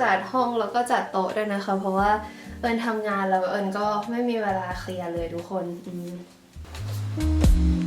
จัดห้องแล้วก็จัดโต๊ะด้วยนะคะ เพราะว่าเอิญทำงานแล้วเอิญก็ไม่มีเวลาเคลียร์เลยทุกคนอืม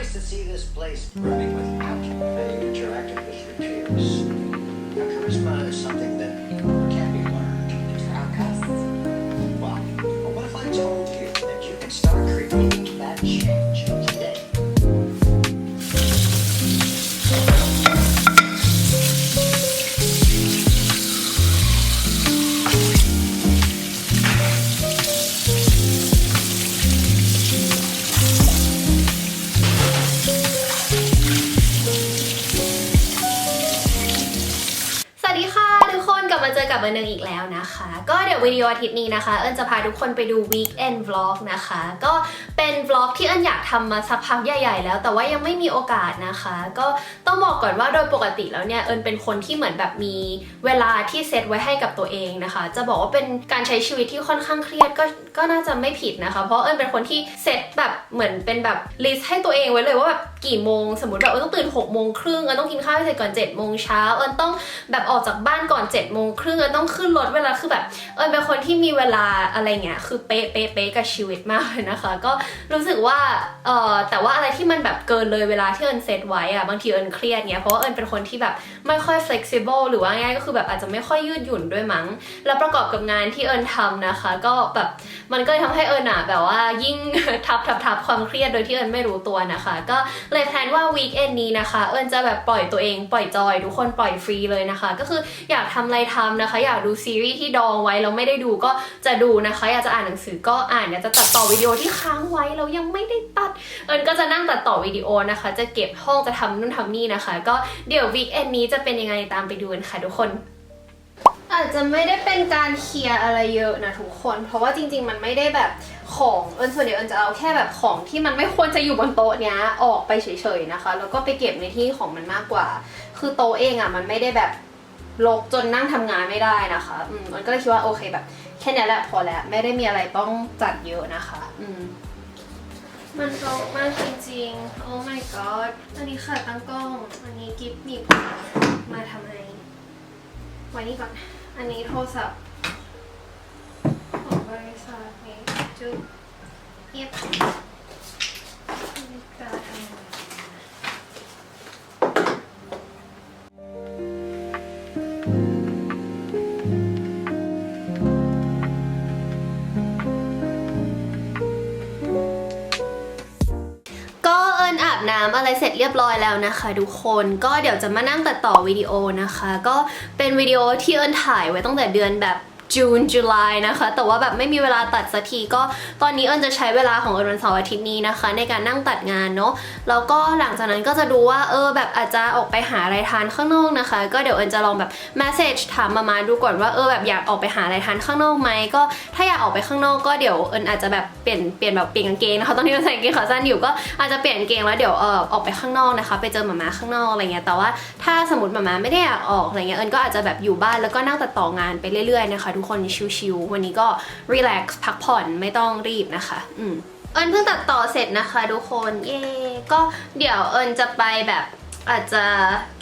nice to see this place running without any interactive disrepair. นะคะ ก็เดี๋ยววิดีโออาทิตย์นี้นะคะ เอิญจะพาทุกคนไปดู weekend vlog นะคะ ก็เป็นวล็อกที่เอิญอยากทำมาสักพักใหญ่ ๆ แล้ว แต่ว่ายังไม่มีโอกาสนะคะ ก็ต้องบอกก่อนว่าโดยปกติแล้วเนี่ยเอิญเป็นคนที่เหมือนแบบมีเวลาที่เซตไว้ให้กับตัวเองนะคะ จะบอกว่าเป็นการใช้ชีวิตที่ค่อนข้างเครียดก็ก็น่าจะไม่ผิดนะคะ เพราะเอิญเป็นคนที่เซตแบบเหมือนเป็นแบบลิสต์ให้ตัวเองไว้เลยว่าแบบกี่โมง สมมติแบบเอิญต้องตื่น6กโมงครึ่งเอิญต้องกินข้าวให้เสร็จก่อน7จ็ดโมงเช้าเอิญต้องแบบออกจากบ้านก่อน7จ็ดโมงครึ่งเอิญต้องขึ้นรถเวลาคือแบบเอิญเป็นคนที่มีเวลาอะไรเงี้ยคือเป๊ะเป๊ะเป๊ะกับชีวิตมากเลยนะคะ ก็รู้สึกว่าเออแต่ว่าอะไรที่มันแบบเกินเลยเวลาที่เอิญเซตไว้อะบางทีเอิญเครียดเงี้ยเพราะว่าเอิญเป็นคนที่แบบไม่ค่อย flexible หรือว่าง่ายก็คือแบบอาจจะไม่ค่อยยืดหยุ่นด้วยมั้ง แล้วประกอบกับงานที่เอิญทำนะคะ ก็แบบมันก็เลยทำให้เอิญอะแบบว่ายิ่งทับทับทับความเครียดโดยที่เอิญไม่รู้ตัวนะคะ ก็เลยแพลนว่าวีคเอนนี้นะคะ เอิญจะแบบปล่อยตัวเองปล่อยจอยทุกคนปล่อยฟรีเลยนะคะ ก็คืออยากทำอะไรทำนะคะ อยากดูซีรีส์ที่ดองไว้แล้วไม่ได้ดูก็จะดูนะคะ อยากจะอ่านหนังสือก็อ่านอยากจะตัดต่อวิดีโอที่ค้างไว้แล้วยังไม่ได้ตัด เอิญก็จะนั่งตัดต่อวิดีโอนะคะ จะเก็บห้องจะทำนู่นทำนี่นะคะ ก็เดี๋ยววีคเอนนี้จะเป็นยังไงตามไปดูกันค่ะทุกคนอาจจะไม่ได้เป็นการเคลียร์อะไรเยอะนะทุกคน เพราะว่าจริง ๆ มันไม่ได้แบบของเอิญส่วนใหญ่เอิญจะเอาแค่แบบของที่มันไม่ควรจะอยู่บนโต๊ะเนี้ยออกไปเฉยๆนะคะ แล้วก็ไปเก็บในที่ของมันมากกว่า คือโต๊ะเองอะมันไม่ได้แบบ รกจนนั่งทำงานไม่ได้นะคะอืมเอิญก็เลยคิดว่าโอเคแบบ แค่นี้แหละพอแล้วไม่ได้มีอะไรต้องจัดเยอะนะคะ อืมมันรกมากจริงๆ โอ้ my god อันนี้ขาตั้งกล้อง อันนี้กิฟต์หนีบมาทำไมไว้นี่ก่อน อันนี้โทรศัพท์ของบริษัทนี้จุ๊บเอียบนาฬิกาทำ เสร็จเรียบร้อยแล้วนะคะ ทุกคนก็เดี๋ยวจะมานั่งตัดต่อวิดีโอนะคะ ก็เป็นวิดีโอที่เอิญถ่ายไว้ตั้งแต่เดือนแบบ จูนจุลายนะคะ แต่ว่าแบบไม่มีเวลาตัดสักทีก็ตอนนี้เอิญจะใช้เวลาของเอิญวันเสาร์อาทิตย์นี้นะคะ ในการนั่งตัดงานเนาะแล้วก็หลังจากนั้นก็จะดูว่าเออแบบอาจจะออกไปหาอะไรทานข้างนอกนะคะ ก็เดี๋ยวเอิญจะลองแบบ message ถามมามาดูก่อนว่าเออแบบอยากออกไปหาอะไรทานข้างนอกไหมก็ถ้าอยากออกไปข้างนอกก็เดี๋ยวเอิญอาจจะแบบเปลี่ยนเปลี่ยนแบบเปลี่ยนกางเกงนะคะตอนนี้เอิญใส่กางเกงขาสั้นอยู่ก็อาจจะเปลี่ยนกางเกงแล้วเดี๋ยวเออออกไปข้างนอกนะคะ ไปเจอหมามาข้างนอกอะไรเงี้ยแต่ว่าถ้าสมมติหมามาไม่ได้อยากออกอะไรเงี้ยเอิญก็อาจจะแบบอยู่บ้านแล้วก็นั่งตัดต่องานไปเรื่อยๆนะคะทุกคนชิวๆวันนี้ก็ relax พักผ่อนไม่ต้องรีบนะคะ อืมเอิญเพิ่งตัดต่อเสร็จนะคะทุกคนเย่ก็เดี๋ยวเอิญจะไปแบบอาจจะ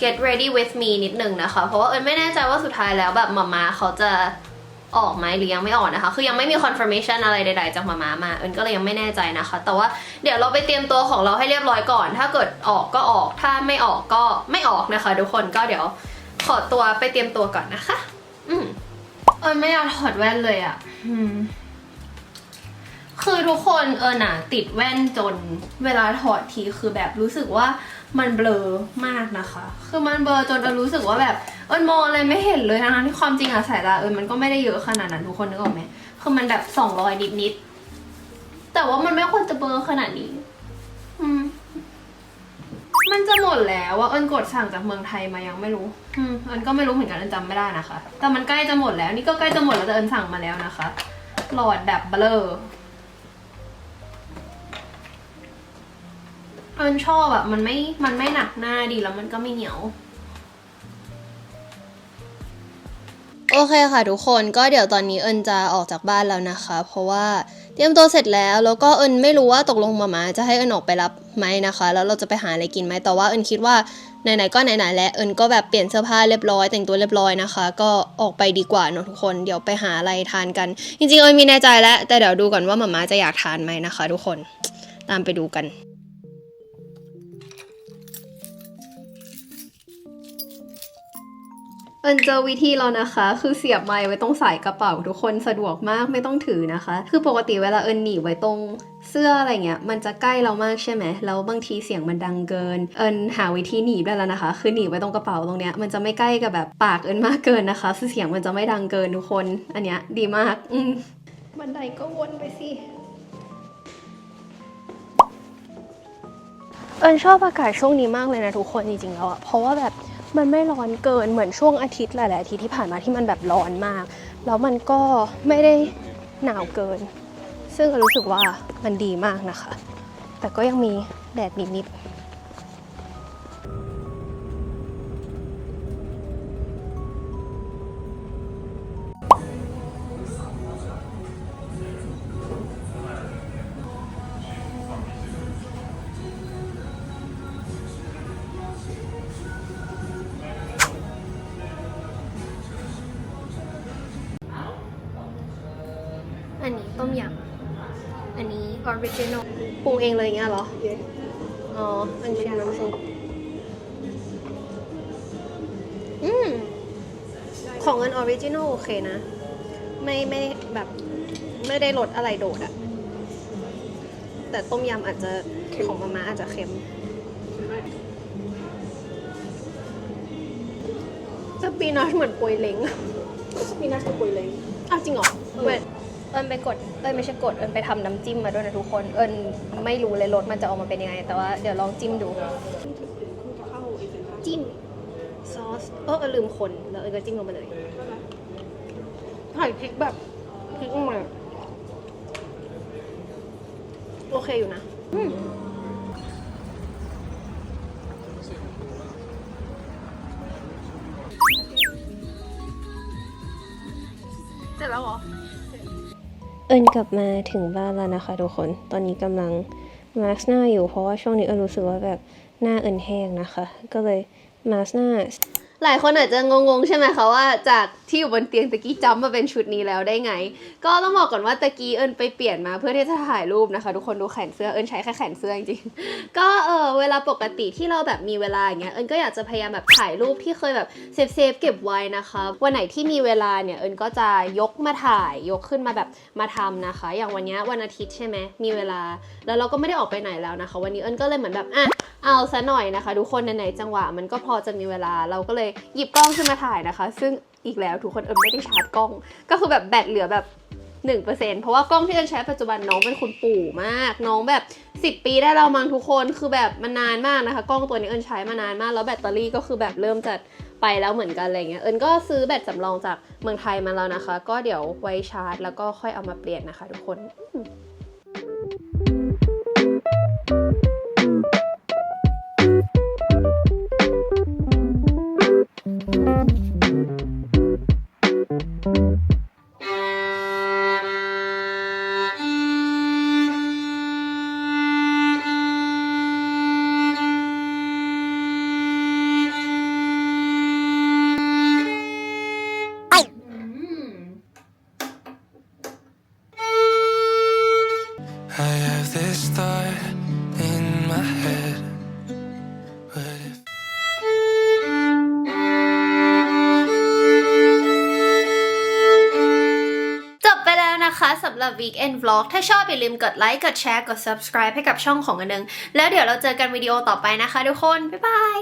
get ready with me นิดนึงนะคะ เพราะว่าเอิญไม่แน่ใจว่าสุดท้ายแล้วแบบมามาเขาจะออกไหมหรือยังไม่ออกนะคะ คือยังไม่มี confirmation อะไรใดๆจากมามามาเอิญก็เลยยังไม่แน่ใจนะคะ แต่ว่าเดี๋ยวเราไปเตรียมตัวของเราให้เรียบร้อยก่อน ถ้าเกิดออกก็ออก ถ้าไม่ออกก็ไม่ออกนะคะ ทุกคนก็เดี๋ยวขอตัวไปเตรียมตัวก่อนนะคะ เอิญไม่อยากถอดแว่นเลยอะ่ะอืมคือทุกคนเออหนาติดแว่นจนเวลาถอดทีคือแบบรู้สึกว่ามันเบลอมากนะคะ คือมันเบลอจนเออรู้สึกว่าแบบเออมองอะไรไม่เห็นเลยทั้งๆที่ความจริงอะสายตาเออมันก็ไม่ได้เยอะขนาดนั้นทุกคนนึกออกไหมคือมันแบบสองรอยนิดๆแต่ว่ามันไม่ควรจะเบลอขนาดนี้อืม มันจะหมดแล้วว่าเอิญกดสั่งจากเมืองไทยมายังไม่รู้อืมเอิญก็ไม่รู้เหมือนกันเอิญจำไม่ได้นะคะ แต่มันใกล้จะหมดแล้ว นี่ก็ใกล้จะหมดแล้วแต่เอิญสั่งมาแล้วนะคะ หลอดแบบเบลอเอิญชอบอะมันไม่ มันไม่หนักหน้าดีแล้วมันก็ไม่เหนียวโอเคค่ะทุกคนก็เดี๋ยวตอนนี้เอิญจะออกจากบ้านแล้วนะคะ เพราะว่าเตรียมตัวเสร็จแล้ว แล้วก็เอิญไม่รู้ว่าตกลงมามาจะให้เอิญออกไปรับ ไหมนะคะ แล้วเราจะไปหาอะไรกินไหมแต่ว่าเอิญคิดว่าไหนๆก็ไหนๆแล้วเอิญก็แบบเปลี่ยนเสื้อผ้าเรียบร้อยแต่งตัวเรียบร้อยนะคะ ก็ออกไปดีกว่าเนอะทุกคนเดี๋ยวไปหาอะไรทานกัน จริงๆเอิญมีในใจแล้ว แต่เดี๋ยวดูก่อนว่าหมาม่าจะอยากทานไหมนะคะ ทุกคนตามไปดูกันเอินเจอวิธีแล้วนะคะ คือเสียบไม้ไว้ตรงสายกระเป๋าทุกคนสะดวกมากไม่ต้องถือนะคะ คือปกติเวลาเอินหนีไว้ตรง เสื้ออะไรเงี้ยมันจะใกล้เรามากใช่ไหมแล้วบางทีเสียงมันดังเกิน เอินหาวิธีหนีบได้แล้วนะคะ คือหนีบไว้ตรงกระเป๋าตรงเนี้ยมันจะไม่ใกล้กับแบบปากเอินมากเกินนะคะคือเสียงมันจะไม่ดังเกินทุกคน อันเนี้ยดีมากอืมบันไดก็วนไปสิเอิญชอบอากาศช่วงนี้มากเลยนะทุกคนจริงๆแล้วอะเพราะว่าแบบมันไม่ร้อนเกินเหมือนช่วงอาทิตย์หลายๆอาทิตย์ที่ผ่านมาที่มันแบบร้อนมาก แล้วมันก็ไม่ได้หนาวเกิน ซึ่งรู้สึกว่ามันดีมากนะคะ แต่ก็ยังมีแดดนิดๆ อันนี้ออริจินอลปรุงเองเลยอย่างเงี้ยเหรออ๋อ อันนี้น้ำซุปอืม ของอันออริจินอลโอเคนะ ไม่ไม่แบบ ไม่ได้รสอะไรโดดอะ แต่ต้มยำอาจจะของมาม่าอาจจะเค็มจะปีนัชเหมือนปวยเล้ง มีน่าจะปุยเลย อ้าวจริงเหรอเว้ย เอิญไปกดเอิญไม่ใช่กดเอิญไปทำน้ำจิ้มมาด้วยนะทุกคน เอิญไม่รู้เลยรสมันจะออกมาเป็นยังไง แต่ว่าเดี๋ยวลองจิ้มดูคุณจะเข้าอีกสินค้าจิ้มซอสเออเอิญลืมคนแล้วเอิญก็จิ้มลงไปเลยใส่พริกแบบพริกลงมาโอเคอยู่นะอืมเสร็จแล้วเหรอ เอิญกลับมาถึงบ้านแล้วนะคะทุกคน ตอนนี้กำลังมาสหน้าอยู่เพราะว่าช่วงนี้เอิญรู้สึกว่าแบบหน้าเอิญแห้งนะคะ ก็เลยมาสหน้า หลายคนอาจจะงงๆ ใช่ไหมคะว่าจาก ที่อยู่บนเตียงตะกี้จัมป์มาเป็นชุดนี้แล้วได้ไง ก็ต้องบอกก่อนว่าตะกี้เอิญไปเปลี่ยนมาเพื่อที่จะถ่ายรูปนะคะ ทุกคนดูแขนเสื้อเอิญใช้แค่แขนเสื้อจริงๆก็เออเวลาปกติที่เราแบบมีเวลาอย่างเงี้ยเอิญก็อยากจะพยายามแบบถ่ายรูปที่เคยแบบเซฟเซฟเก็บไว้นะคะวันไหนที่มีเวลาเนี่ยเอิญก็จะยกมาถ่ายยกขึ้นมาแบบมาทำนะคะ อย่างวันนี้วันอาทิตย์ใช่ไหมมีเวลา แล้วเราก็ไม่ได้ออกไปไหนแล้วนะคะ วันนี้เอิญก็เลยเหมือนแบบอะเอาซะหน่อยนะคะ ทุกคนไหนๆจังหวะมันก็พอจะมีเวลาเราก็เลยหยิบกล้องขึ้นมาถ่ายนะคะ ซึ่งอีกแล้วทุกคนเอิญไม่ได้ชาร์จกล้อง ก็คือแบบแบตเหลือแบบ1%เพราะว่ากล้องที่เอิญใช้ปัจจุบันน้องเป็นคุณปู่มาก น้องแบบ 10 ปีได้เรามั้งทุกคนคือแบบมันนานมากนะคะ กล้องตัวนี้เอิญใช้มานานมาก แล้วแบตเตอรี่ก็คือแบบเริ่มจะไปแล้วเหมือนกันอะไรเงี้ยเอิญก็ซื้อแบตสำรองจากเมืองไทยมาแล้วนะคะ ก็เดี๋ยวไว้ชาร์จ แล้วก็ค่อยเอามาเปลี่ยนนะคะ ทุกคน Weekend Vlog ถ้าชอบอย่าลืมกดไลค์ กดแชร์ กด subscribe ให้กับช่องของอันนึง แล้วเดี๋ยวเราเจอกันวิดีโอต่อไปนะคะทุกคน บ๊ายบาย